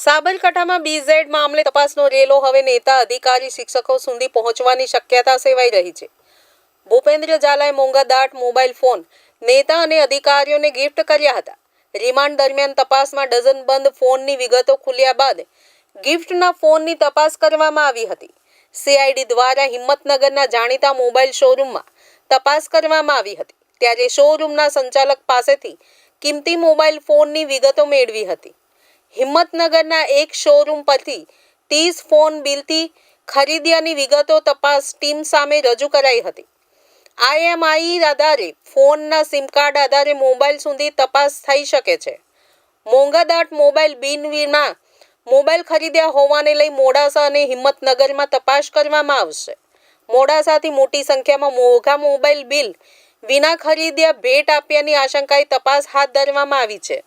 સાબરકાંઠામાં બીઝેડ મામલે તપાસનો રેલો હવે નેતા, અધિકારી, શિક્ષકો સુધી પહોંચવાની શક્યતા સેવાઈ રહી છે. ભૂપેન્દ્ર ઝાલાએ મોંઘાદાટ મોબાઈલ ફોન, નેતા અને અધિકારીઓને ગિફ્ટ કર્યા હતા. રિમાન્ડ દરમિયાન તપાસમાં ડઝન બંધ ફોનની વિગતો ખુલ્યા બાદ ગિફ્ટના ફોનની તપાસ કરવામાં આવી હતી. સીઆઈડી દ્વારા હિંમતનગરના જાણીતા મોબાઈલ શોરૂમમાં તપાસ કરવામાં આવી હતી. ત્યારે શોરૂમના સંચાલક પાસેથી કિંમતી મોબાઈલ ફોનની વિગતો મેળવી હતી. હિંમતનગરના એક શોરૂમ પરથી ત્રીસ ફોન બિલથી ખરીદ્યાની વિગતો તપાસ ટીમ સામે રજૂ કરાઈ હતી. આઈએમઆઈ આધારે ફોનના સિમ કાર્ડ આધારે મોબાઈલ સુધી તપાસ થઈ શકે છે. મોંઘાદાટ મોબાઈલ બિન વિના મોબાઈલ ખરીદ્યા હોવાને લઈ મોડાસા અને હિંમતનગરમાં તપાસ કરવામાં આવશે. મોડાસાથી મોટી સંખ્યામાં મોંઘા મોબાઈલ બિલ વિના ખરીદ્યા ભેટ આપ્યાની આશંકાએ તપાસ હાથ ધરવામાં આવી છે.